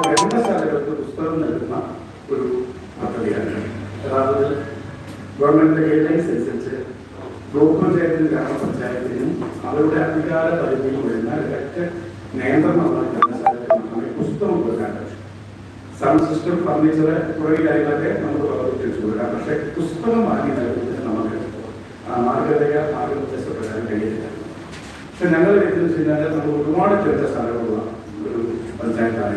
ഗ്രന്ഥശാലകൾക്ക് പുസ്തകം നൽകുന്ന ഒരു പദ്ധതിയാണ്. യഥാർത്ഥത്തിൽ ഗവൺമെന്റിന്റെ ഗൈഡ്ലൈൻസ് അനുസരിച്ച് ബ്ലോക്ക് പഞ്ചായത്തിനും ഗ്രാമപഞ്ചായത്തിനും അവരുടെ അധികാര പരിധിയിൽ വരുന്ന ഒരൊറ്റ നിയന്ത്രണമാണ് ഗ്രന്ഥശാലകൾ പുസ്തകം കൊടുക്കാൻ സൗണ്ട് സിസ്റ്റം ഫർണിച്ചർ തുടങ്ങിയ കാര്യങ്ങളൊക്കെ നമുക്ക് പ്രവർത്തിച്ചു കൊടുക്കാം. പക്ഷേ പുസ്തകം വാങ്ങി നൽകുന്നതിന് നമുക്ക് മാർഗരേഖ മാർഗനിർദ്ദേശപ്രകാരം കഴിയില്ല പക്ഷെ ഞങ്ങളുടെ വെച്ച് കഴിഞ്ഞാൽ നമുക്ക് ഒരുപാട് ഗ്രന്ഥശാലകളുള്ള ഒരു പഞ്ചായത്താണ്.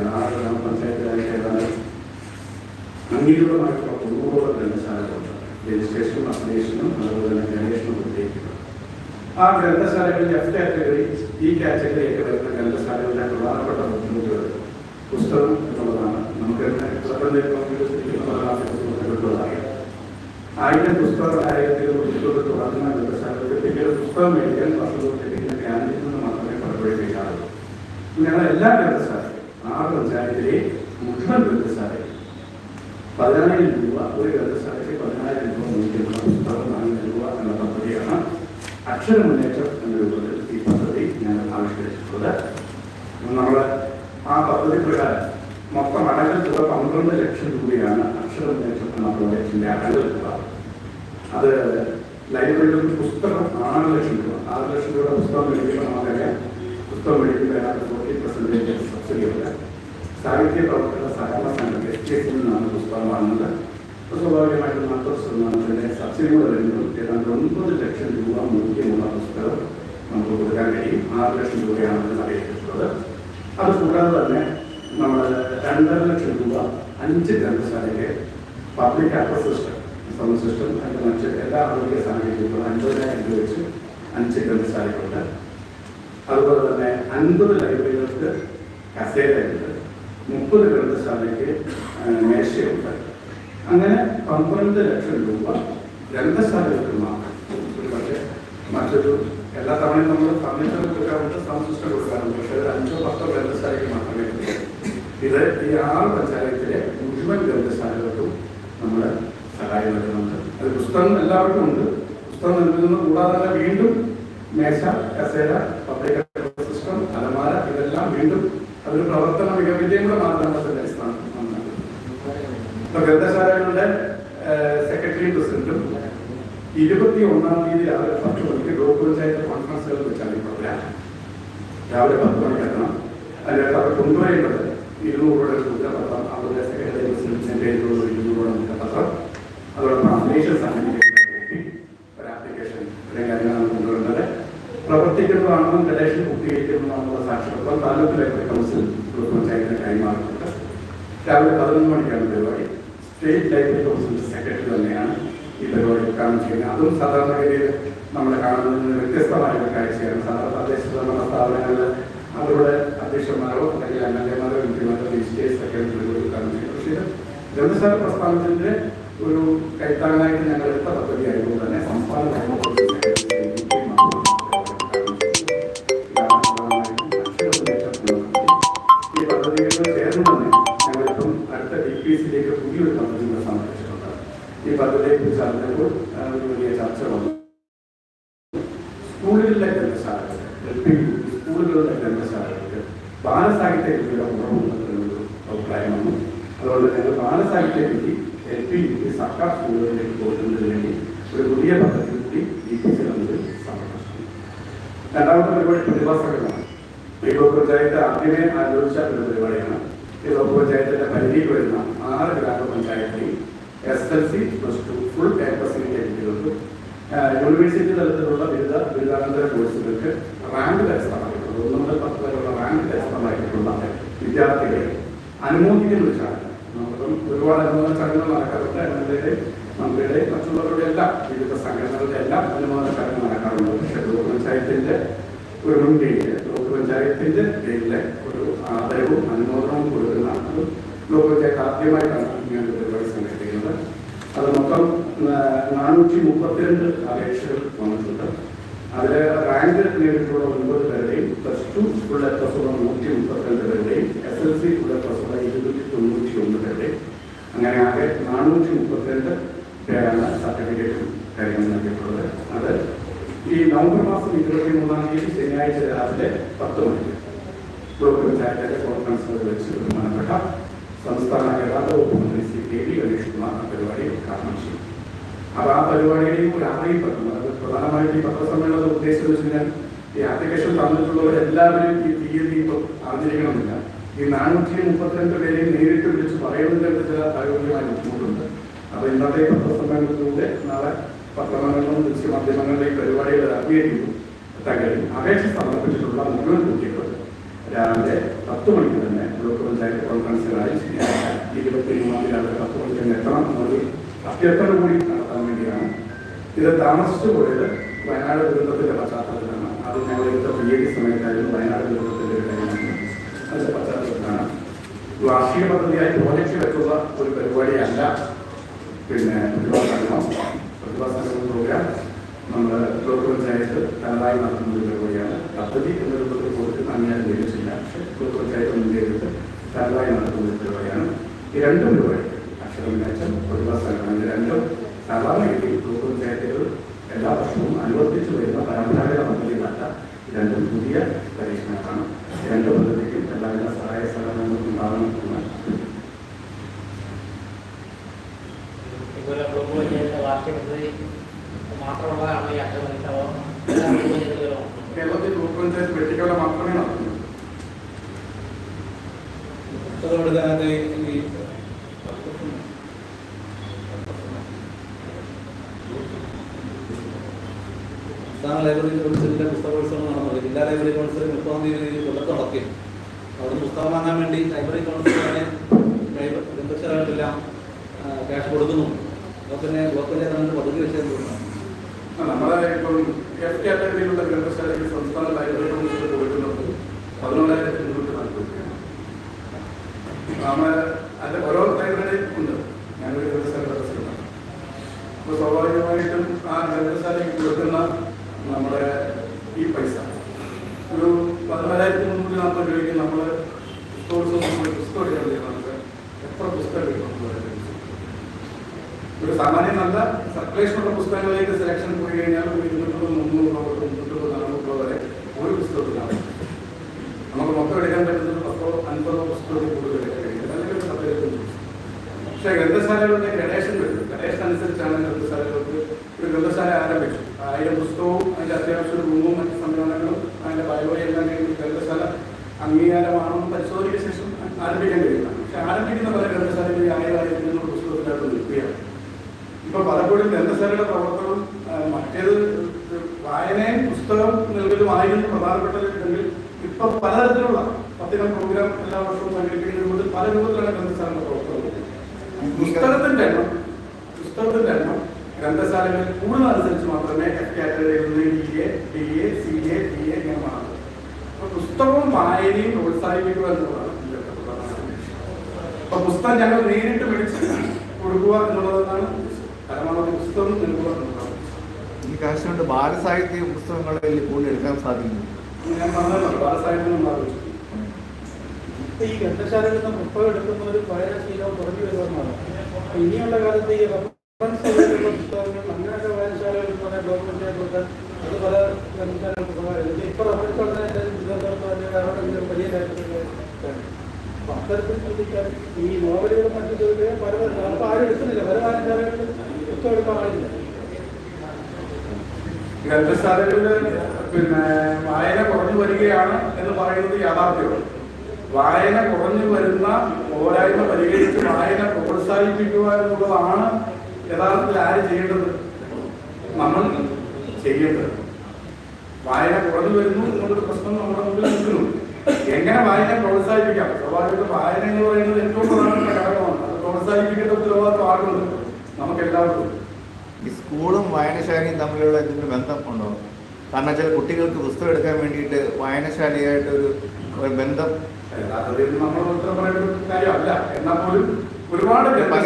അംഗീകൃതമായിട്ടുള്ള തൊണ്ണൂറോളം ഗ്രന്ഥശാലകളുണ്ട്. രജിസ്ട്രേഷനും അപ്ഡേഷനും അതുപോലെ തന്നെ ഗവേഷണവും ഉദ്ദേശിക്കുന്നു ആ ഗ്രന്ഥശാലകളിൽ എഫ് കാറ്റഗറി ഈ കാറ്റഗറിയൊക്കെ വരുന്ന ഗ്രന്ഥശാലകളുടെ പ്രധാനപ്പെട്ട ബുദ്ധിമുട്ടുകൾ പുസ്തകം എന്നുള്ളതാണ് നമുക്ക് പുസ്തകങ്ങളായി ആയിരം പുസ്തകം ആയിരത്തിൽ പുസ്തകത്തിൽ തുടങ്ങുന്ന ഗ്രന്ഥശാലകൾക്ക് പിന്നീട് പുസ്തകം മേടിക്കാൻ പത്രത്തിന്റെ ക്യാന്റീനിൽ നിന്ന് മാത്രമേ പലപ്പോഴും കേൾക്കാറുള്ളൂ ഞങ്ങൾ എല്ലാ ഗ്രന്ഥശാലയും ആറ് പഞ്ചായത്തിലെ മുഴുവൻ ഗ്രന്ഥശാലയും പതിനായിരം രൂപ ഒരു ഗ്രന്ഥശാലയ്ക്ക് പതിനായിരം രൂപ മൂല്യമുള്ള പുസ്തകം വാങ്ങി നൽകുക എന്ന പദ്ധതിയാണ് അക്ഷര മുന്നേറ്റം എന്ന രൂപത്തിൽ ഈ പദ്ധതി ഞാൻ ആവിഷ്കരിച്ചിട്ടുള്ളത്. നമ്മൾ ആ പദ്ധതി പ്രകാരം മൊത്തം അടങ്കൽ തുക പന്ത്രണ്ട് ലക്ഷം രൂപയാണ് അക്ഷര മുന്നേറ്റം എന്ന പ്രോജക്റ്റിന്റെ അടങ്കൽ തുക. അത് ലൈബ്രറിയിൽ പുസ്തകം ആറ് ലക്ഷം രൂപ. ആറ് ലക്ഷം രൂപയുടെ പുസ്തകം മേടിക്കുമ്പോൾ നമുക്കറിയാം പുസ്തകം മേടിക്കുമ്പോൾ അതിനകത്ത് ഫോർട്ടി പെർസെന്റേജ് സബ്സിഡി ഉണ്ട്. സാഹിത്യ പ്രവർത്തന സഹകരണ സംഘം എസ് ടി എസിൽ നിന്നാണ് പുസ്തകം വാങ്ങുന്നത്. സ്വാഭാവികമായിട്ടും നാൽപ്പത് ശതമാനത്തിന്റെ സബ്സിഡി കൂടെ വരുമ്പോൾ ഏതാണ്ട് ഒൻപത് ലക്ഷം രൂപ മൂല്യമുള്ള പുസ്തകം നമുക്ക് കൊടുക്കാൻ കഴിയും. ആറ് ലക്ഷം രൂപയാണ് അതിന് അറിയിച്ചിട്ടുള്ളത് അത് കൂടാതെ തന്നെ നമ്മൾ രണ്ടര ലക്ഷം രൂപ അഞ്ച് ഗ്രന്ഥശാലയ്ക്ക് public access system sound system അതിന്റെ മറ്റ് എല്ലാ ആരോഗ്യ സാഹചര്യങ്ങളും അൻപതിനായിരം രൂപ വെച്ച് അഞ്ച് ഗ്രന്ഥശാലകളുണ്ട്. അതുപോലെ തന്നെ അൻപത് ലൈബ്രറികൾക്ക് കസേരയുണ്ട്. മുപ്പത് ഗ്രന്ഥശാലയ്ക്ക് മേശയുണ്ട്. അങ്ങനെ പന്ത്രണ്ട് ലക്ഷം രൂപ ഗ്രന്ഥശാലകൾക്ക് മാത്രം. പക്ഷേ മറ്റൊരു എല്ലാ തവണയും നമ്മൾ ഫർണിച്ചർ കൊടുക്കാറുണ്ട് സിസ്റ്റം കൊടുക്കാറുണ്ട്. പക്ഷേ ഒരു അഞ്ചോ പത്തോ ഗ്രന്ഥശാലയ്ക്ക് മാത്രമേ ഇത് ഈ ആറ് പഞ്ചായത്തിലെ മുഴുവൻ ഗ്രന്ഥശാലകൾക്കും നമ്മൾ സഹായം നൽകുന്നുണ്ട്. അത് പുസ്തകം എല്ലാവർക്കും ഉണ്ട്. പുസ്തകം നൽകുന്നത് കൂടാതെ തന്നെ വീണ്ടും മേശ കസേര പബ്ലിക് സിസ്റ്റം അലമാര ഇതെല്ലാം വീണ്ടും അതൊരു പ്രവർത്തന മികവിന്റെയും കൂടെ മാനദണ്ഡത്തിന്റെ. ഇപ്പൊ ഗ്രന്ഥശാലകളുടെ സെക്രട്ടറി പ്രസിഡന്റും ഇരുപത്തി ഒന്നാം തീയതി രാവിലെ പത്ത് മണിക്ക് ബ്ലോക്ക് പഞ്ചായത്ത് കോൺഫറൻസുകൾ വെച്ചാണ് ഈ പ്രോഗ്രാം രാവിലെ പത്ത് മണിക്ക് എത്തണം. അതിനകത്ത് അവർ കൊണ്ടുവരേണ്ടത് ഇരുന്നൂറ് രൂപയുടെ തുക പത്രം അവരുടെ സെക്രട്ടറി പ്രസിഡന്റിന്റെ പേരിലുള്ള ഒരു ഇരുന്നൂറ് രൂപ നമുക്ക് പത്രം അതോടൊപ്പം അപ്ഡേഷൻ സർട്ടിഫിക്കറ്റ് ഒരു ആപ്ലിക്കേഷൻ ഇത്രയും കാര്യങ്ങളാണ് കൊണ്ടുവരുന്നത് പ്രവർത്തിക്കുന്നതാണെന്നും ഗണേഷൻ പൂർത്തീകരിക്കുന്നതാണെന്നുള്ള സാക്ഷ്യപത്രം താലൂക്ക് ലൈബ്രറി കൗൺസിൽ ബ്ലോക്ക് പഞ്ചായത്തിന് കൈമാറിയിട്ടുണ്ട് രാവിലെ പതിനൊന്ന് മണിക്കാണ് പരിപാടി സ്റ്റേറ്റ് ലൈബ്രറി കൗൺസിലിന്റെ സെക്രട്ടറി തന്നെയാണ് ഈ പരിപാടി ഉദ്ഘാടനം ചെയ്യുന്നത് അതും സാധാരണഗതിയിൽ നമ്മൾ കാണുന്നതിൽ നിന്ന് വ്യത്യസ്തമായൊരു കാഴ്ചയാണ്. സാധാരണ തദ്ദേശ ഭരണ സ്ഥാപനങ്ങളിൽ അവരുടെ അധ്യക്ഷന്മാരോ അല്ലെങ്കിൽ എം എൽ എമാരോ എം പിമാരോ സ്റ്റേറ്റ് സെക്രട്ടറി ഉദ്ഘാടനം ചെയ്യുന്നത് പക്ഷേ ഗ്രന്ഥശാല പ്രസ്ഥാനത്തിന്റെ ഒരു കൈത്താങ്ങായിട്ട് ഞങ്ങൾ എടുത്ത പദ്ധതി തന്നെ സംസ്ഥാന അതുകൊണ്ട് ഞങ്ങൾ ബാലസാഹിത്യ കൃതി എൽ പി യു സർക്കാർ സ്കൂളുകളിലേക്ക് പോകുന്നതിന് വേണ്ടി ഒരു പുതിയ പദ്ധതി കൂടി ഡി പി സി നമുക്ക് സമർപ്പിച്ചു രണ്ടാമത്തെ പരിപാടി പ്രതിഭാസങ്ങളാണ് ബ്ലോക്ക് പഞ്ചായത്ത് ആദ്യമേ ആലോചിച്ച ഒരു പരിപാടിയാണ്. ഈ പഞ്ചായത്തിന്റെ പരിധിയിൽ വരുന്ന ആറ് ഗ്രാമപഞ്ചായത്തിൽ S L C plus two full ക്യാമ്പസിന്റെ കുട്ടികൾക്ക് യൂണിവേഴ്സിറ്റി തലത്തിലുള്ള ബിരുദ ബിരുദാനന്തര കോഴ്സുകൾക്ക് റാങ്ക് കരസ്ഥമായിട്ടുള്ള ഒന്ന് മുതൽ പത്ത് വരെയുള്ള റാങ്ക് കരസ്ഥമായിട്ടുള്ള വിദ്യാർത്ഥികളെ അനുമോദിക്കുന്ന ഒരു ഒരുപാട് അനുമോദന ചടങ്ങുകൾ നടക്കാറുണ്ട്. എം എൽ എയുടെ മന്ത്രിയുടെ മറ്റുള്ളവരുടെ എല്ലാം വിവിധ സംഘടനകളുടെ എല്ലാം ചടങ്ങുകൾ നടക്കാറുണ്ട്. പക്ഷേ ബ്ലോക്ക് പഞ്ചായത്തിന്റെ ഒരു മുൻകൈയിൽ ബ്ലോക്ക് പഞ്ചായത്തിന്റെ കീഴിലെ ഒരു ആദരവും അനുമോദനവും കൊടുക്കുന്ന ഒരു ബ്ലോക്ക് പഞ്ചായത്ത് ആദ്യമായിട്ടാണ് ഒരു പരിപാടി സംഘടിപ്പിക്കുന്നത്. അത് മൊത്തം നാനൂറ്റി മുപ്പത്തിരണ്ട് അപേക്ഷകൾ വന്നിട്ടുണ്ട്. അതിലെ റാങ്ക് നേടിയിട്ടുള്ള ഒൻപത് പേരുടെയും പ്ലസ് ടു സ്കൂളിലെ പ്ലസ് നൂറ്റി മുപ്പത്തിരണ്ട്. അങ്ങനെ ആകെ നാനൂറ്റി മുപ്പത്തിരണ്ട് പേരാണ് സർട്ടിഫിക്കറ്റും കാര്യങ്ങളും നൽകിയിട്ടുള്ളത്. അത് ഈ നവംബർ മാസം ഇരുപത്തി മൂന്നാം തീയതി ശനിയാഴ്ച രാവിലെ പത്ത് മണിക്ക് ബ്ലോക്ക് പഞ്ചായത്തിന്റെ കോൺഫറൻസ് വെച്ച് ബഹുമാനപ്പെട്ട സംസ്ഥാന ഗതാഗത വകുപ്പ് മന്ത്രി ശ്രീ കെ വി ഗണേഷ് കുമാർ ആ പരിപാടി ഉദ്ഘാടനം ചെയ്യും അപ്പൊ ആ പരിപാടിയുടെയും ഒരു അറിയിപ്പ് അത് പ്രധാനമായിട്ടും ഈ പത്രസമ്മേളനം ഉദ്ദേശിച്ചു വെച്ച് കഴിഞ്ഞാൽ ഈ ആപ്ലിക്കേഷൻ തന്നിട്ടുള്ളവരെല്ലാവരും ഈ തീയതി ഇപ്പോൾ അറിഞ്ഞിരിക്കണമെന്നില്ല. ഈ നാനൂറ്റി മുപ്പത്തിരണ്ട് പേരെയും നേരിട്ട് വിളിച്ച് പറയുന്നതിന്റെ ചില ആരോഗ്യമായ ബുദ്ധിമുട്ടുണ്ട്. അപ്പൊ ഇന്നത്തെ പത്രസമ്മേളനത്തിലൂടെ നാളെ പത്രമാധ്യമങ്ങളും ദൃശ്യമാധ്യമങ്ങളുടെ ഈ പരിപാടികൾ അറിയിക്കുന്നു തങ്ങളിൽ അപേക്ഷ സമർപ്പിച്ചിട്ടുള്ള മുഴുവൻ കുട്ടികളും രാവിലെ പത്ത് മണിക്ക് തന്നെ ബ്ലോക്ക് പഞ്ചായത്ത് കോൺഫറൻസിലായി ഇരുപത്തി മൂന്നാം രാവിലെ പത്ത് മണിക്ക് തന്നെ എത്തണം എന്നൊരു അഭ്യർത്ഥന കൂടി നടത്താൻ വേണ്ടിയാണ്. ഇത് താമസിച്ചു പോയത് വയനാട് ദുരന്തത്തിന്റെ പശ്ചാത്തലത്തിലാണ്. അത് ഞങ്ങൾ എടുത്ത പി എ ഡി സമയത്തായിരുന്നു വയനാട് ദുരന്തത്തിന്റെ കാര്യമാണ്. അതിന്റെ പശ്ചാത്തലത്തിലാണ് വാർഷിക പദ്ധതിയായി പ്രോജക്റ്റ് വെക്കുന്ന ഒരു പരിപാടിയല്ല. പിന്നെ പ്രതിഭാ സംഗമം പ്രതിഭാ സംഗമം പ്രോഗ്രാം നമ്മൾ ബ്ലോക്ക് പഞ്ചായത്ത് തനതായി നടത്തുന്ന ഒരു പരിപാടിയാണ്. പദ്ധതി എന്ന രൂപത്തിൽ കൊടുത്ത് അങ്ങനെ ലഭിച്ചില്ല ബ്ലോക്ക് പഞ്ചായത്ത് മുൻകൈയെടുത്ത് തനതായി നടത്തുന്ന ഒരു പരിപാടിയാണ്. ഈ രണ്ടും പരിപാടി അക്ഷരം മെച്ചം പ്രതിഭാ സംഗമം ഇത് രണ്ടും സാധാരണഗതിയിൽ ബ്ലോക്ക് പഞ്ചായത്തുകൾ എല്ലാ വർഷവും അനുവർത്തിച്ചു വരുന്ന പരമ്പരാഗത പദ്ധതികളല്ല. രണ്ടും പുതിയ പരീക്ഷണങ്ങളാണ് ഈ രണ്ട് പദ്ധതിക്കും എല്ലാവിധ സഹായ സഹകരണങ്ങളും ഉണ്ടാകണം എന്ന് ഇതുപോലെ ബ്ലോക്ക് പഞ്ചായത്ത് വാർഷിക പദ്ധതി മാത്രമുള്ളതാണ് ഈ അക്ഷരമത്സവം എല്ലാ ബ്ലോക്ക് പഞ്ചായത്തുകളും കേരളത്തിൽ ബ്ലോക്ക് പഞ്ചായത്ത് വെട്ടിക്കവല മാത്രമേ നടത്തുന്നു സംസ്ഥാന ലൈബ്രറി കൗൺസിലിന്റെ പുസ്തകോത്സവം നടന്നത്. ജില്ലാ ലൈബ്രറി മുപ്പതാം തീയതി നടത്തി. അവിടെ പുസ്തകം വാങ്ങാൻ വേണ്ടി ലൈബ്രറി കൗൺസിൽ തന്നെ ക്യാഷ് കൊടുക്കുന്നു അപ്പോൾ പിന്നെ ബ്ലോക്ക് പഞ്ചായത്ത് പദ്ധതി വെച്ചത് തോന്നുന്നു ആ, നമ്മളെ ഇപ്പം എഫ് കാറ്റഗറിയിലുള്ള ഗ്രന്ഥശാലയ്ക്ക് സംസ്ഥാന ലൈബ്രറി കൗൺസിൽ കൊടുക്കുന്നത് പതിനോരായിരത്തി മുന്നൂറ്റി നാൽപ്പത് രൂപയാണ് നമ്മളെ അതിന്റെ ഓരോ ലൈബ്രറി ഉണ്ട്. ഞാനൊരു ഗ്രന്ഥശാല പ്രസിഡന്റാണ് സ്വാഭാവികമായിട്ടും ആ ഗ്രന്ഥശാലയ്ക്ക് കൊടുക്കുന്ന നമ്മുടെ ഈ പൈസ. ഒരു പതിനാലായിരത്തി മുന്നൂറ്റി നാൽപ്പത് രൂപയ്ക്ക് നമ്മൾ പുസ്തകോത്സവം പുസ്തകം എടുക്കാൻ നമുക്ക് എത്ര പുസ്തകം എടുക്കണം ഒരു സാമാന്യം നല്ല സർക്കുലേഷനുള്ള പുസ്തകങ്ങളിലേക്ക് സെലക്ഷൻ പോയി കഴിഞ്ഞാൽ ഒരു ഇരുന്നൂറ്റമ്പത് മുന്നൂറ് രൂപ തൊട്ട് മുന്നൂറ്റമ്പത് നാനൂറ് രൂപ വരെ ഒരു പുസ്തകത്തിനാണ് നമുക്ക് മൊത്തം എടുക്കാൻ പറ്റുന്നത് പത്തോ അൻപതോ പുസ്തകത്തിൽ കൂടുതൽ എടുക്കാൻ കഴിയും അല്ലെങ്കിൽ ഒരു പത്തിരുപത്തഞ്ച് പുസ്തകം. പക്ഷേ ഗ്രന്ഥശാലകളുടെ ഗ്രഡേഷൻ വരും ഗ്രഡേഷൻ അനുസരിച്ചാണ് ഗ്രന്ഥശാലകൾക്ക് ഒരു ഗ്രന്ഥശാല ആരംഭിച്ചു ആയിരം പുസ്തകവും അതിന്റെ അത്യാവശ്യം ഒരു റൂമും മറ്റ് സംവിധാനങ്ങളും അതിന്റെ ബയോയും എല്ലാം കഴിഞ്ഞ് ഗ്രന്ഥശാല അംഗീകാരമാണെന്ന് പരിശോധിച്ച ശേഷം ആരംഭിക്കാൻ കഴിയുന്നതാണ് പക്ഷെ ആരംഭിക്കുന്ന പല ഗ്രന്ഥശാലകളിൽ ഈ ആയിരം ആയിരത്തി ഇരുന്നൂറ് പുസ്തകത്തിനകത്ത് നിൽക്കുകയാണ് ഇപ്പൊ പലപ്പോഴും ഗ്രന്ഥശാലയുടെ പ്രവർത്തനം ആ, മറ്റേത് വായനയും പുസ്തകം നൽകലും ആയിരുന്നു പ്രധാനപ്പെട്ടതെങ്കിൽ ഇപ്പൊ പലതരത്തിലുള്ള പത്തിനം പ്രോഗ്രാം എല്ലാ വർഷവും സംഘടിപ്പിക്കുന്ന രൂപത്തിൽ പല രൂപത്തിലാണ് ഗ്രന്ഥശാലയുടെ പ്രവർത്തനം പുസ്തകത്തിന്റെ എണ്ണം പുസ്തകത്തിന്റെ എണ്ണം ഗ്രന്ഥശാലകളിൽ കൂടുന്നതനുസരിച്ച് മാത്രമേ എഫ് കാറ്റഗറിയിൽ നിന്ന് D A D A C A D A ഇങ്ങനെ മാറുന്നത് അപ്പൊ പുസ്തകവും വായനയും പ്രോത്സാഹിപ്പിക്കുക എന്നുള്ളതാണ്. അപ്പൊ പുസ്തകം ഞങ്ങൾ നേരിട്ട് പിടിച്ച് കൊടുക്കുക എന്നുള്ളതാണ് പരമാവധി പുസ്തകം നൽകുക എന്നുള്ളതാണ്. ഈ ബാലസാഹിത്യ പുസ്തകങ്ങളിൽ കൂടുതൽ എടുക്കാൻ സാധിക്കുന്നു. ഞാൻ പറഞ്ഞല്ലോ ബാലസാഹിത്യം നമ്മൾ ആലോചിച്ചു ഈ ഗ്രന്ഥശാലകളിൽ നിന്ന് പുസ്തകം എടുക്കുന്ന ഒരു വായനാശീലം കുറഞ്ഞു വരുമെന്നാണ് ഇനിയുള്ള കാലത്ത് ഈ റഫറൻസ് പുസ്തകങ്ങൾ അങ്ങനെയൊക്കെ വായനശാലകളിൽ പറഞ്ഞ ബ്ലോക്ക് പഞ്ചായത്തുണ്ട് അത് പല ഗ്രന്ഥശാലകൾക്ക് ഇപ്പൊ റഫറൻസ് വലിയ അത്തരത്തിൽ ശ്രദ്ധിക്കാൻ ഈ നോവലുകളും മറ്റു ചോദിക്കുക പല അപ്പൊ ആരും എടുക്കുന്നില്ല. പല വായനശാലകളിലും പുസ്തകം എടുക്കാൻ ഗ്രന്ഥശാലകളിൽ പിന്നെ വായന കുറഞ്ഞു വരികയാണ് എന്ന് പറയുന്നത് യാഥാർത്ഥ്യമാണ്. വായന കുറഞ്ഞു വരുന്ന പോരായ്മ പരിഹരിച്ച് വായന പ്രോത്സാഹിപ്പിക്കുക എന്നുള്ളതാണ് യഥാർത്ഥത്തിൽ ആര് ചെയ്യേണ്ടത്? നമ്മൾ ചെയ്യേണ്ടത്. വായന കുറഞ്ഞു വരുന്നു എന്നുള്ളൊരു പ്രശ്നം നമ്മുടെ മുമ്പിൽ നിൽക്കുന്നു. എങ്ങനെ വായന പ്രോത്സാഹിപ്പിക്കാം? സ്വാഭാവിക വായന എന്ന് പറയുന്നത് ഏറ്റവും പ്രധാനപ്പെട്ട ഘടകമാണ്. അത് പ്രോത്സാഹിപ്പിക്കേണ്ട ഉത്തരവാദിത്വം ആർക്കുണ്ട്? നമുക്ക് എല്ലാവർക്കും ഈ സ്കൂളും വായനശാലയും തമ്മിലുള്ള ബന്ധം ഉണ്ടോ കാരണം വെച്ചാൽ കുട്ടികൾക്ക് പുസ്തകം എടുക്കാൻ വേണ്ടിയിട്ട് വായനശാലയായിട്ട് ഒരു ഒരു ബന്ധം. കാര്യമല്ല. എന്നാൽ പോലും ഒരുപാട് പല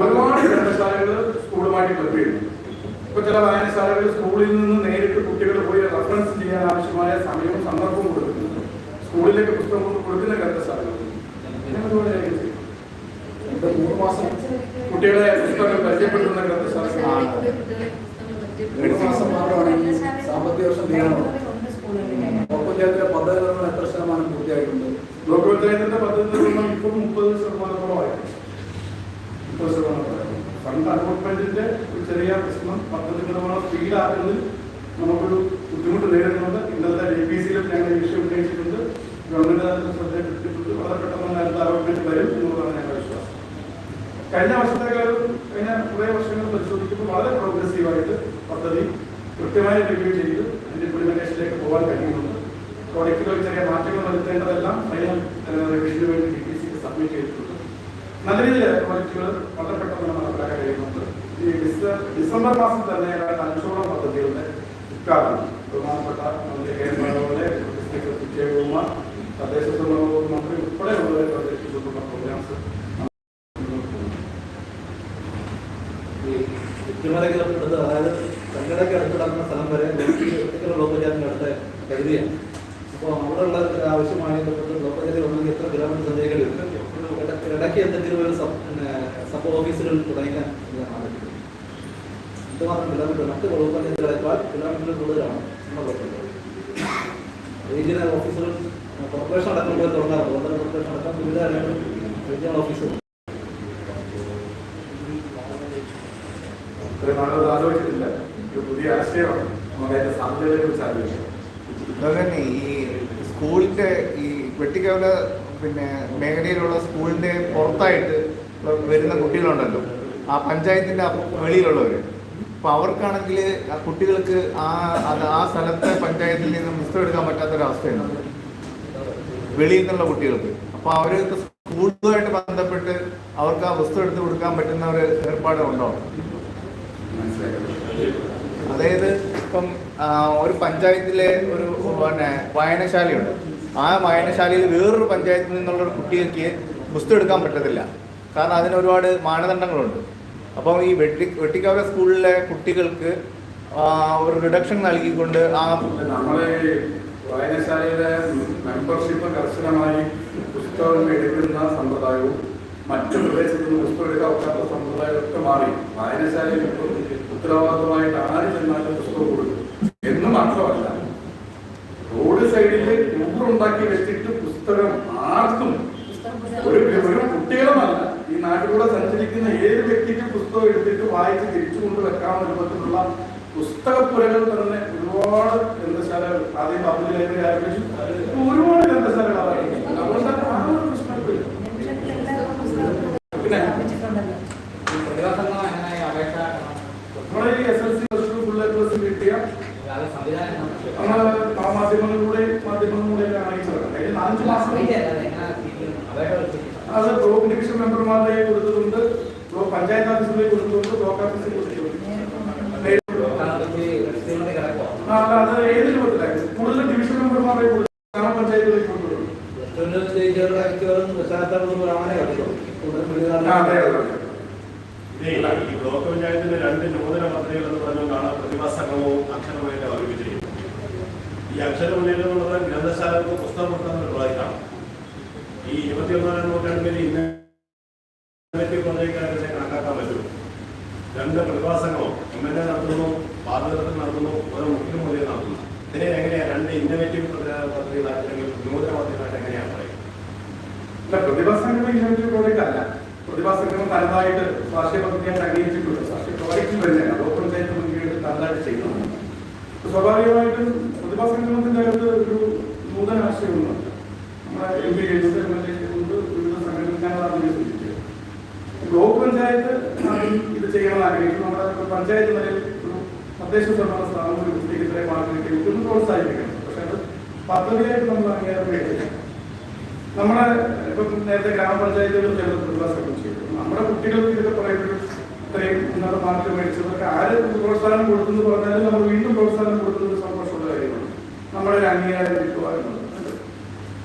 ഒരുപാട് ഗ്രന്ഥശാലകൾ സ്കൂളുമായിട്ട് ക്ലബ് ചെയ്യുന്നു ഇപ്പൊ ചില വായനശാലകൾ സ്കൂളിൽ നിന്ന് നേരിട്ട് കുട്ടികൾ പോയി റെഫറൻസ് ചെയ്യാൻ ആവശ്യമായ സമയവും സന്ദർഭവും കൊടുക്കുന്നുണ്ട് സ്കൂളിലേക്ക് പുസ്തകം കൊണ്ട് കൊടുക്കുന്ന ഗ്രന്ഥശാലകൾ അങ്ങനെ ഒരുപാട് കാര്യങ്ങൾ ചെയ്യും. ഇപ്പൊ മൂന്ന് മാസം കുട്ടികളെ പുസ്തകം പരിചയപ്പെടുത്തുന്ന ഗ്രന്ഥശാലകൾ ആ. ഒരു മാസം മാത്രമാണെങ്കിൽ സാമ്പത്തിക വർഷം തീരണോ ബ്ലോക്ക് പഞ്ചായത്തിലെ പദ്ധതികൾ എത്ര ശതമാനം പൂർത്തിയായിട്ടുണ്ട് ബ്ലോക്ക് പഞ്ചായത്തിന്റെ പദ്ധതി നിർവഹണം ഇപ്പോൾ മുപ്പത് ശതമാനത്തോളമായി മുപ്പത് ശതമാനം ഫണ്ട് അലോട്ട്മെന്റിന്റെ ഒരു ചെറിയ പ്രശ്നം നിർമ്മാണം പദ്ധതി നിർമ്മാണം സ്പീഡാക്കുന്നതിൽ നമുക്കൊരു ബുദ്ധിമുട്ട് നേരിടുന്നുണ്ട് ഇന്നത്തെ ഡി പി സിയിലും ഞങ്ങൾ ഈ വിഷയം ഉന്നയിച്ചിട്ടുണ്ട് ഗവൺമെന്റ് അതിന് ശ്രദ്ധയിട്ടിട്ടുണ്ട് വളരെ പെട്ടെന്ന് അലോട്ട്മെന്റ് വരും എന്നുള്ളതാണ് ഞങ്ങളുടെ വിശ്വാസം കഴിഞ്ഞ വർഷത്തേക്കാളും കഴിഞ്ഞ കുറേ വർഷങ്ങൾ പരിശോധിക്കുമ്പോൾ വളരെ പ്രോഗ്രസീവായിട്ട് പദ്ധതി കൃത്യമായി റിവ്യൂ ചെയ്ത് അതിന്റെ ഇംപ്ലിമെന്റേഷനിലേക്ക് പോകാൻ കഴിയുന്നുണ്ട്. പ്രോഡക്റ്റുകൾ ചെറിയ മാറ്റങ്ങൾ വരുത്തേണ്ടതെല്ലാം ഫൈനൽ റിവിഷന് വേണ്ടി ഡി ടി സിക്ക് സബ്മിറ്റ് ചെയ്തിട്ടുണ്ട്. നല്ല രീതിയിൽ പ്രോജക്റ്റുകൾ വളരെ പെട്ടെന്ന് നടപ്പിലാക്കാൻ കഴിയുന്നുണ്ട്. ഈ ഡിസംബർ മാസം തന്നെ ഏതാണ്ട് അഞ്ചോളം പദ്ധതികളുടെ ഉദ്ഘാടനം. ബഹുമാനപ്പെട്ട നമ്മുടെ കെ. തദ്ദേശ സ്വയംഭരണ മന്ത്രി ഉൾപ്പെടെയുള്ളവരെ പ്രദർശിപ്പിച്ചിട്ടുള്ള പ്രോഗ്രാംസ്. അടുത്ത് അതായത് കല്ലടയ്ക്ക് അടുത്ത് കിടക്കുന്ന സ്ഥലം വരെ ഒറ്റയ്ക്കുള്ള ബ്ലോക്ക് പഞ്ചായത്തിന്റെ അടുത്ത് കരുതിയാണ് അപ്പോൾ അവിടെയുള്ള ഒരു ആവശ്യമായി ബന്ധപ്പെട്ട് ബ്ലോക്ക് പഞ്ചായത്തിൽ ഒന്നെങ്കിൽ എത്ര കിലോമീറ്റർ സഞ്ചരിക്കേണ്ടി വരും ഇട- ഇടയ്ക്ക് എന്തെങ്കിലും ഒരു സബ് പിന്നെ സബ് ഓഫീസുകൾ തുടങ്ങിക്കാൻ ആലോചിക്കുന്നു എന്തുമാത്രം കിലോമീറ്റർ മറ്റ് ബ്ലോക്ക് പഞ്ചായത്തുകളെക്കാൾ കിലോമീറ്റർ കൂടുതലാണ് നമ്മുടെ ബ്ലോക്ക് പഞ്ചായത്ത് റീജിയണൽ ഓഫീസുകൾ കോർപ്പറേഷൻ അടക്കം പോലെ തുടങ്ങാറുണ്ട് പന്ത്രണ്ട് കോർപ്പറേഷൻ അടക്കം വിവിധ റീജിയണൽ ഓഫീസർ ഇത്രയും നാളത് ആലോചിച്ചിട്ടില്ല. ഒരു പുതിയ ആശയമാണ്. നമുക്ക് അതിന്റെ സാധ്യതകളെ കുറിച്ച് ആലോചിക്കാം. ഈ സ്കൂളിന്റെ ഈ വെട്ടിക്കവല പിന്നെ മേഖലയിലുള്ള സ്കൂളിന്റെ പുറത്തായിട്ട് വരുന്ന കുട്ടികളുണ്ടല്ലോ. ആ പഞ്ചായത്തിന്റെ വെളിയിലുള്ളവർ വെളിയിലുള്ളവര്. അപ്പൊ അവർക്കാണെങ്കിൽ ആ കുട്ടികൾക്ക് ആ അത് ആ സ്ഥലത്തെ പഞ്ചായത്തിൽ നിന്ന് പുസ്തകം എടുക്കാൻ പറ്റാത്തൊരവസ്ഥയാണ് വെളിയിൽ നിന്നുള്ള കുട്ടികൾക്ക്. അപ്പൊ അവർക്ക് സ്കൂളുമായിട്ട് ബന്ധപ്പെട്ട് അവർക്ക് ആ വസ്തു എടുത്ത് കൊടുക്കാൻ പറ്റുന്ന ഒരു ഏർപ്പാട് ഉണ്ടോ? അതായത് ഇപ്പം ഒരു പഞ്ചായത്തിലെ ഒരു പിന്നെ വായനശാലയുണ്ട്. ആ വായനശാലയിൽ വേറൊരു പഞ്ചായത്തിൽ നിന്നുള്ള ഒരു കുട്ടികൾക്ക് പുസ്തകം എടുക്കാൻ പറ്റത്തില്ല. കാരണം അതിന് ഒരുപാട് മാനദണ്ഡങ്ങളുണ്ട്. അപ്പം ഈ വെട്ടി വെട്ടിക്കാവ സ്കൂളിലെ കുട്ടികൾക്ക് ഒരു റിഡക്ഷൻ നൽകിക്കൊണ്ട് ആ നമ്മളെ വായനശാലയിലെ മെമ്പർഷിപ്പ് കർശനമായി പുസ്തകം എടുക്കുന്ന സമ്പ്രദായവും മറ്റു പ്രദേശത്ത് നിന്ന് പുസ്തകം എടുക്കാൻ ഒക്കാത്ത സമ്പ്രദായം ഒക്കെ മാറി. വായനശാലയിൽ ഇപ്പോൾ ഉത്തരവാദിത്തമായിട്ട് ആര് ചെന്നാലും പുസ്തകം കൊടുക്കും. എന്ന് മാത്രമല്ല റോഡ് സൈഡിൽ ഉണ്ടാക്കി വെച്ചിട്ട് പുസ്തകം ആർക്കും ഒരു ഒരു കുട്ടികളുമല്ല. ഈ നാട്ടിലൂടെ സഞ്ചരിക്കുന്ന ഏത് വ്യക്തിക്ക് പുസ്തകം എടുത്തിട്ട് വായിച്ച് തിരിച്ചു കൊണ്ട് വെക്കാവുന്ന രൂപത്തിലുള്ള പുസ്തകപ്പുരകൾ തന്നെ ഒരുപാട് ഗ്രന്ഥശാലകൾ ആദ്യം പബ്ലിക് ലൈബ്രറി ആരംഭിച്ചു. ഒരുപാട് ഗ്രന്ഥശാലകൾ ആരംഭിച്ചു അതുകൊണ്ട് ആ ഒരു പ്രശ്നമില്ല പിന്നെ ഈ പ്രതിഭാസങ്ങൾ എങ്ങനെ അപേക്ഷ നമ്മളെ ഈ S L C plus two full A plus കിട്ടിയ അത് സംവിധാനം നമ്മൾ മാധ്യമങ്ങളിലൂടെ മാധ്യമങ്ങളിലൂടെ അറിയിച്ചതാണ് അതിന് നാലഞ്ച് മാസം അത് ബ്ലോക്ക് ഡിവിഷൻ മെമ്പർമാരുടെ കൊടുത്തിട്ടുണ്ട്. ബ്ലോക്ക് പഞ്ചായത്ത് ഓഫീസിലേക്ക് കൊടുത്തിട്ടുണ്ട്. ബ്ലോക്ക് ഓഫീസിൽ കൊടുത്തിട്ടുണ്ട്. അത് ഏത് രൂപത്തിലായിരുന്നു കൂടുതൽ ഡിവിഷൻ മെമ്പർമാരെ കൊടുത്തു ഗ്രാമപഞ്ചായത്തിലേക്ക് കൊടുത്തിട്ടുണ്ട്. അതെ അതെ അതെ. ഇതേ ഈ ബ്ലോക്ക് പഞ്ചായത്തിന്റെ രണ്ട് നൂതന പദ്ധതികൾ എന്ന് പറഞ്ഞുകൊണ്ടാണ് പ്രതിഭാ സംഗമവും അക്ഷരമുന്നേറ്റം അവതരിപ്പിച്ചിരിക്കുന്നത് ഈ അക്ഷരമുന്നേറ്റം എന്നുള്ളത് ഗ്രന്ഥശാലകൾക്ക് പുസ്തകം കൊടുക്കുന്ന ഒരു പ്രോജക്റ്റാണ് ഈ ഇരുപത്തിയൊന്നാം നൂറ്റാണ്ടിൽ ഇന്ന് കണക്കാക്കാൻ പറ്റും. രണ്ട് പ്രതിഭാസങ്ങളും എം എൽ എ നടത്തുന്നു പാർലമെന്റിൽ നടത്തുന്നു ഓരോ മുഖ്യമന്ത്രിയും നടത്തുന്നു. ഇതിനെ എങ്ങനെയാണ് രണ്ട് ഇന്നോവേറ്റീവ് പദ്ധതികളായിട്ട് നൂതന പദ്ധതികളായിട്ട് എങ്ങനെയാണ് പറയുന്നത്? അല്ല ഇന്നൊരു പ്രോജക്റ്റ് അല്ല പ്രതിഭാസംഗമം തനതായിട്ട് വാർഷിക പദ്ധതിയായിട്ട് അംഗീകരിച്ചിട്ടുണ്ട്. പ്രോജക്റ്റിൽ തന്നെയാണ് ബ്ലോക്ക് പഞ്ചായത്ത് ചെയ്യുന്നത് സ്വാഭാവികമായിട്ടും പ്രതിഭാസംഗമത്തിന്റെ അകത്ത് ഒരു നൂതന ആശയമുണ്ട് നമ്മുടെ എം പി ചെയ്യുന്നത് എം എൽ എ വിവിധ സംഘടനകളാണ് ബ്ലോക്ക് പഞ്ചായത്ത് ഇത് ചെയ്യണമെന്ന് ആഗ്രഹിക്കുന്നു നമ്മുടെ പഞ്ചായത്ത് നിലയിൽ തദ്ദേശ സ്വയംഭരണ സ്ഥാപനം ഒരു ഇത്രയും മാർക്ക് കിട്ടി പ്രോത്സാഹിപ്പിക്കണം. പക്ഷെ അത് പദ്ധതിയായിട്ട് നമ്മൾ അംഗീകാരം നമ്മളെ ഇപ്പം നേരത്തെ ഗ്രാമപഞ്ചായത്തുകൾ ചില സംഘം ചെയ്തു നമ്മുടെ കുട്ടികൾക്ക് ഇതൊക്കെ പറയുമ്പോൾ ഇത്രയും ഉന്നത മാർക്ക് മേടിച്ചതൊക്കെ ആര് പ്രോത്സാഹനം കൊടുക്കുന്നു പറഞ്ഞാലും നമ്മൾ വീണ്ടും പ്രോത്സാഹനം കൊടുക്കുന്നത് സന്തോഷമുള്ള ഒരു അംഗീകാരം കിട്ടുക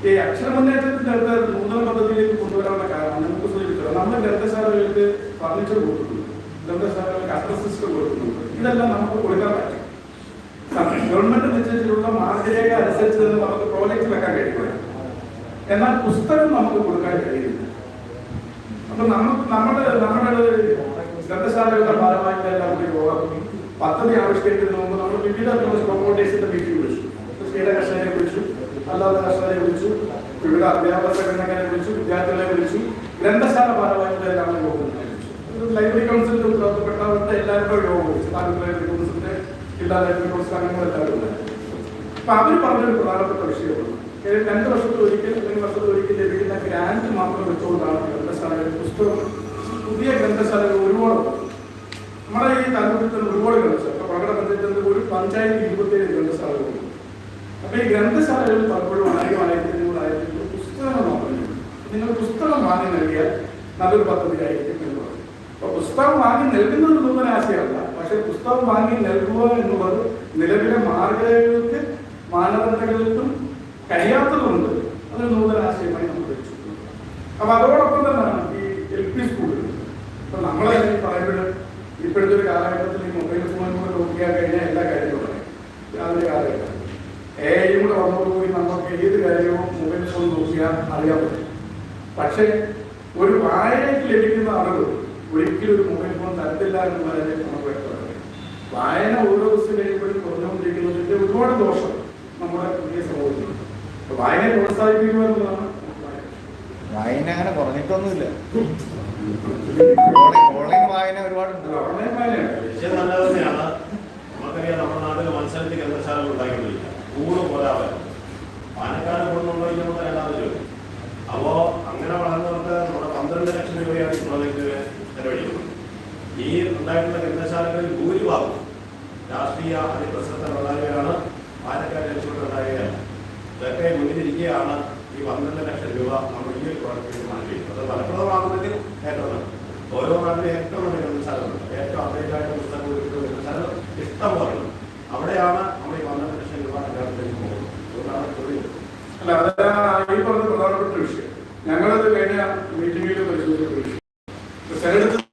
ഈ അക്ഷരമുന്നേറ്റത്തിന്റെ അടുത്ത് നൂതന പദ്ധതിയിലേക്ക് കൊണ്ടുവരാനുള്ള കാരണം നമുക്ക് സൂചിപ്പിച്ചത് നമ്മൾ ഗ്രന്ഥശാലകൾക്ക് ഫർണിച്ചർ കൊടുക്കുന്നുണ്ട് ഗ്രന്ഥശാലകൾക്ക് അഡ്രസ് സിസ്റ്റം കൊടുക്കുന്നുണ്ട് ഇതെല്ലാം നമുക്ക് കൊടുക്കാൻ പറ്റും. ഗവൺമെന്റ് നിശ്ചയിച്ചിട്ടുള്ള മാർഗരേഖ അനുസരിച്ച് തന്നെ നമുക്ക് പ്രോജക്റ്റ് വെക്കാൻ കഴിയില്ല എന്നാൽ പുസ്തകം നമുക്ക് കൊടുക്കാൻ കഴിയുന്നില്ല. അപ്പൊ നമുക്ക് നമ്മുടെ നമ്മുടെ ഗ്രന്ഥശാലകളുടെ ഭാരവാഹികളെല്ലാം കൂടി പോകാം. പദ്ധതി ആവിഷ്കരിക്കുന്നതിന് നമ്മൾ വിവിധ പ്രൊപ്പോട്ടേഴ്സിന്റെ മീറ്റിംഗ് കൃഷിയുടെ കർഷകരെ വിളിച്ചു അല്ലാത്ത കർഷകരെ വിളിച്ചു വിവിധ അധ്യാപക സംഘടനകളെ വിളിച്ചു വിദ്യാർത്ഥികളെ വിളിച്ചു ഗ്രന്ഥശാല ഭാരവാഹികളെ കൂടി പോകുന്നതിനെ ലൈബ്രറി കൗൺസിലിന്റെ ഉത്തരവാദപ്പെട്ടവരുടെ എല്ലാവരുടെ യോഗം വിളിച്ചു ലൈബ്രറി കൗൺസിലിന്റെ ജില്ലാ ലൈബ്രറി കൗൺസിൽ അംഗങ്ങളെല്ലാവരും അപ്പൊ അവർ പറഞ്ഞൊരു പ്രധാനപ്പെട്ട വിഷയമാണ്. രണ്ട് വർഷത്തിൽ ഒരിക്കൽ അല്ലെങ്കിൽ വർഷത്തിൽ ഒരിക്കൽ ലഭിക്കുന്ന ഗ്രാൻഡ് മാത്രം വെച്ചുകൊണ്ടാണ് ഗ്രന്ഥശാലകൾ പുസ്തകം. പുതിയ ഗ്രന്ഥശാലകൾ ഒരുപാട് നമ്മുടെ ഈ താലൂക്കിൽ തന്നെ ഒരുപാട് ഗ്രന്ഥശാല പ്രകട പഞ്ചായത്തിൽ ഒരു പഞ്ചായത്ത് ഇരുപത്തേഴ് ഗ്രന്ഥശാലകളുണ്ട്. അപ്പൊ ഈ ഗ്രന്ഥശാലകളിൽ പലപ്പോഴും ആയിരം ആയിരത്തി അഞ്ഞൂറ് ആയിരത്തി അഞ്ഞൂറ് പുസ്തകങ്ങൾ നോക്കുന്നു നിങ്ങൾ പുസ്തകം വാങ്ങി നൽകിയാൽ നല്ലൊരു പദ്ധതി ആയിരിക്കും എന്ന് പറയും. അപ്പൊ പുസ്തകം വാങ്ങി നൽകുന്നത് നൂതന പക്ഷേ പുസ്തകം വാങ്ങി നൽകുക എന്നുള്ളത് നിലവിലെ മാർഗരേഖകൾക്ക് മാനദണ്ഡങ്ങൾക്കും കഴിയാത്തതുകൊണ്ട് അതൊരു നൂതനാശയമായി നമ്മൾ വെച്ചിട്ടുണ്ട് അപ്പൊ അതോടൊപ്പം തന്നെയാണ് ഈ എൽ പി സ്കൂളുകൾ ഇപ്പൊ നമ്മളെ പറയുമ്പോൾ ഇപ്പോഴത്തെ ഒരു കാലഘട്ടത്തിൽ ഈ മൊബൈൽ ഫോൺ കൂടെ നോക്കിയാൽ കഴിഞ്ഞാൽ എല്ലാ കാര്യങ്ങളും പറയും യാതൊരു കാലഘട്ടം എ ഐയും കൂടെ വന്നതോടുകൂടി നമുക്ക് ഏത് കാര്യവും മൊബൈൽ ഫോൺ നോക്കിയാൽ അറിയാൻ പറ്റും. പക്ഷേ ഒരു വായനയ്ക്ക് ലഭിക്കുന്ന അറിവ് ഒരിക്കലും ഒരു മൊബൈൽ ഫോൺ തരത്തില്ല എന്ന് പറയാൻ നമുക്ക് വ്യക്തമാണ് വായന ഓരോ ദിവസം കഴിയുമ്പോഴും കുറഞ്ഞുകൊണ്ടിരിക്കുന്നതിന്റെ ഒരുപാട് ദോഷം നമ്മുടെ പുതിയ സമൂഹത്തിലുണ്ട്. വായന വായനയെ പ്രോത്സാഹിപ്പിക്കുക എന്നതാണ് വായന. അങ്ങനെ കുറഞ്ഞിട്ടൊന്നുമില്ല. ഓൺലൈൻ- വായന ഒരുപാടുണ്ട്. ഓൺലൈൻ വായനയാണ്. വിഷയം നല്ലത് തന്നെയാണ്. നമുക്കറിയാം നമ്മുടെ നാട്ടിൽ മത്സരത്തിൽ ഗ്രന്ഥശാലകൾ ഉണ്ടാക്കിക്കൊണ്ടിരിക്കുക കൂട് പോരാതെ പാലക്കാട് കൂടുന്നുണ്ടോ ഇല്ലെന്ന് ചോദ്യം അപ്പോ അങ്ങനെ വളർന്നവർക്ക് നമ്മുടെ പന്ത്രണ്ട് ലക്ഷം രൂപയാണ് പ്രോജക്റ്റ് ചെലവഴിക്കുന്നത്. ഈ ഉണ്ടായിട്ടുള്ള ഗ്രന്ഥശാലകളിൽ ഭൂരിഭാഗം രാഷ്ട്രീയ അതിപ്രസക്തരുള്ളവരാണ് പാലക്കാട് ലക്ഷ്യങ്ങളുണ്ടായവരല്ല ഇതൊക്കെ മുന്നിലിരിക്കുകയാണ് ഈ പന്ത്രണ്ട് ലക്ഷം രൂപ നമ്മൾ ഈ ഒരു പ്രോജക്റ്റിന് മാറ്റിയിരിക്കുന്നത് അത് ഫലപ്രദമാകുന്നതിൽ ഏറ്റവും നല്ലത്. ഓരോ നാട്ടിലും ഏറ്റവും നല്ല ഗ്രന്ഥശാലകളുണ്ട് ഏറ്റവും അപ്ഡേറ്റ് ആയിട്ട് പുസ്തകം കൊടുക്കുന്ന ഗ്രന്ഥശാലകൾ ഇഷ്ടം പോലെ അവിടെയാണ് നമ്മൾ ഈ പന്ത്രണ്ട് അല്ല അത് ഈ പറഞ്ഞ പ്രധാനപ്പെട്ട വിഷയം. ഞങ്ങളത് കഴിഞ്ഞ മീറ്റിംഗിൽ പരിശോധിച്ച വിഷയം. സെനറ്റ്